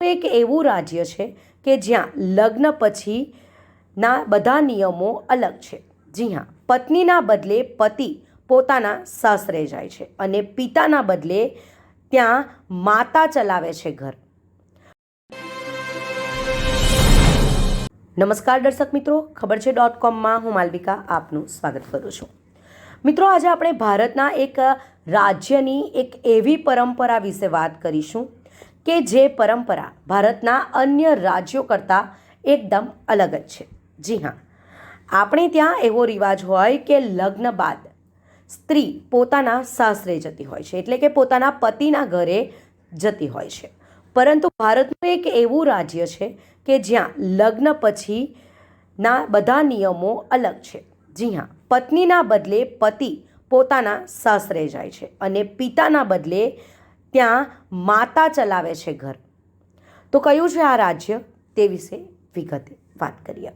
એક એવું રાજ્ય છે કે જ્યાં લગ્ન પછીના બધા નિયમો અલગ છે. જી હા, પત્નીના બદલે પતિ પોતાના સાસરે જાય છે અને પિતાના બદલે ત્યાં માતા ચલાવે છે ઘર. નમસ્કાર દર્શક મિત્રો, ખબર છે ડોટ કોમમાં હું માલવિકા આપનું સ્વાગત કરું છું. મિત્રો, આજે આપણે ભારતના એક રાજ્યની એક એવી પરંપરા વિશે વાત કરીશું કે જે પરંપરા ભારતના અન્ય રાજ્યો કરતાં એકદમ અલગ જ છે. જી હા, આપણે ત્યાં એવો રિવાજ હોય કે લગ્ન બાદ સ્ત્રી પોતાના સાસરે જતી હોય છે, એટલે કે પોતાના પતિના ઘરે જતી હોય છે. પરંતુ ભારતનું એક એવું રાજ્ય છે કે જ્યાં લગ્ન પછીના બધા નિયમો અલગ છે. જી હા, પત્નીના બદલે પતિ પોતાના સાસરે જાય છે અને પિતાના બદલે ત્યાં માતા ચલાવે છે ઘર. તો કયું છે આ રાજ્ય? તે વિશે વિગતે વાત કરીએ.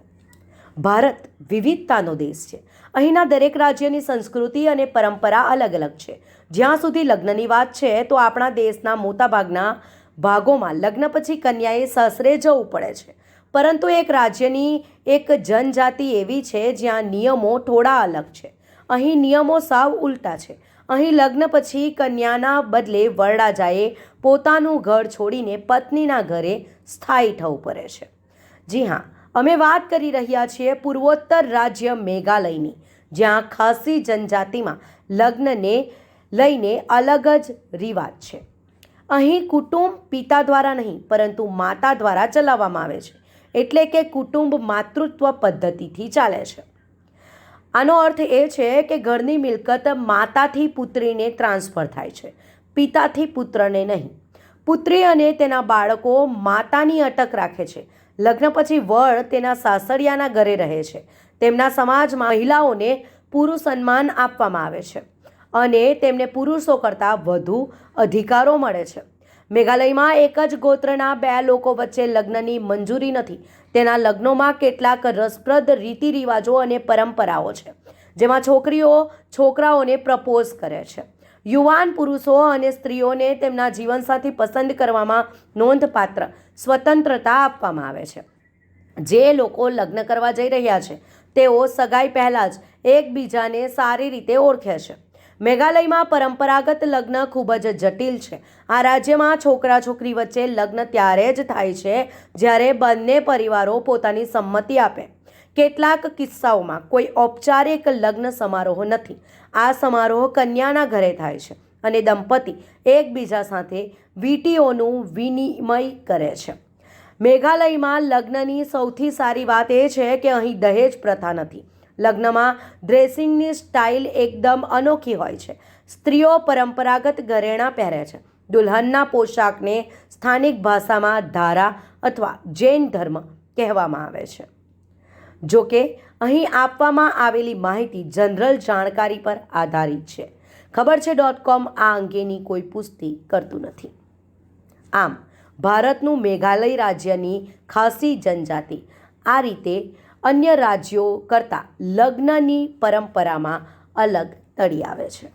ભારત વિવિધતાનો દેશ છે. અહીંના દરેક રાજ્યની સંસ્કૃતિ અને પરંપરા અલગ અલગ છે. જ્યાં સુધી લગ્નની વાત છે, તો આપણા દેશના મોટાભાગના ભાગોમાં લગ્ન પછી કન્યાએ સાસરે જવું પડે છે. પરંતુ એક રાજ્યની એક જનજાતિ એવી છે જ્યાં નિયમો થોડા અલગ છે. અહીં નિયમો સાવ ઉલટા છે. અહીં લગ્ન પછી કન્યાના બદલે વરરાજાએ પોતાનું ઘર છોડીને પત્નીના ઘરે સ્થાયી થવું પડે છે. જી હા, અમે વાત કરી રહ્યા છીએ પૂર્વોત્તર રાજ્ય મેઘાલયની, જ્યાં ખાસી જનજાતિમાં લગ્નને લઈને અલગ જ રિવાજ છે. અહીં કુટુંબ પિતા દ્વારા નહીં, પરંતુ માતા દ્વારા ચલાવવામાં આવે છે. એટલે કે કુટુંબ માતૃત્વ પદ્ધતિથી ચાલે છે. આનો અર્થ એ છે કે ઘરની મિલકત માતાથી પુત્રીને ટ્રાન્સફર થાય છે, પિતાથી પુત્રને નહીં. પુત્રી અને તેના બાળકો માતાની અટક રાખે છે. લગ્ન પછી વર તેના સાસરિયાના ઘરે રહે છે. તેમના સમાજમાં મહિલાઓને પૂરું સન્માન આપવામાં આવે છે અને તેમને પુરુષો કરતાં વધુ અધિકારો મળે છે. મેઘાલયમાં એક જ ગોત્રના બે લોકો વચ્ચે લગ્નની મંજૂરી નથી. તેના લગ્નોમાં કેટલાક રસપ્રદ રીતિ રિવાજો અને પરંપરાઓ છે, જેમાં છોકરીઓ છોકરાઓને પ્રપોઝ કરે છે. યુવાન પુરુષો અને સ્ત્રીઓને તેમના જીવનસાથી પસંદ કરવામાં નોંધપાત્ર સ્વતંત્રતા આપવામાં આવે છે. જે લોકો લગ્ન કરવા જઈ રહ્યા છે, તેઓ સગાઈ પહેલાં જ એકબીજાને સારી રીતે ઓળખે છે. મેઘાલયમાં પરંપરાગત લગ્ન ખૂબ જ જટિલ છે. આ રાજ્યમાં છોકરા છોકરી વચ્ચે લગ્ન ત્યારે જ થાય છે, જ્યારે બંને પરિવારો પોતાની સંમતિ આપે. કેટલાક કિસ્સાઓમાં કોઈ ઔપચારિક લગ્ન સમારોહ નથી. આ સમારોહ કન્યાના ઘરે થાય છે અને દંપતી એકબીજા સાથે વીટીઓનું વિનિમય કરે છે. મેઘાલયમાં લગ્નની સૌથી સારી વાત એ છે કે અહીં દહેજ પ્રથા નથી. લગ્નમાં ડ્રેસિંગની સ્ટાઇલ એકદમ અનોખી હોય છે. સ્ત્રીઓ પરંપરાગત ઘરેણાં પહેરે છે. દુલ્હનના પોશાકને સ્થાનિક ભાષામાં ધારા અથવા જૈન ધર્મ કહેવામાં આવે છે. જો કે, અહીં આપવામાં આવેલી માહિતી જનરલ જાણકારી પર આધારિત છે. ખબર છે ડોટ કોમ આ અંગેની કોઈ પુષ્ટિ કરતું નથી. આમ, ભારતનું મેઘાલય રાજ્યની ખાસી જનજાતિ. આ રીતે અન્ય રાજ્યો કરતાં લગ્નની પરંપરામાં અલગ તળી આવે છે.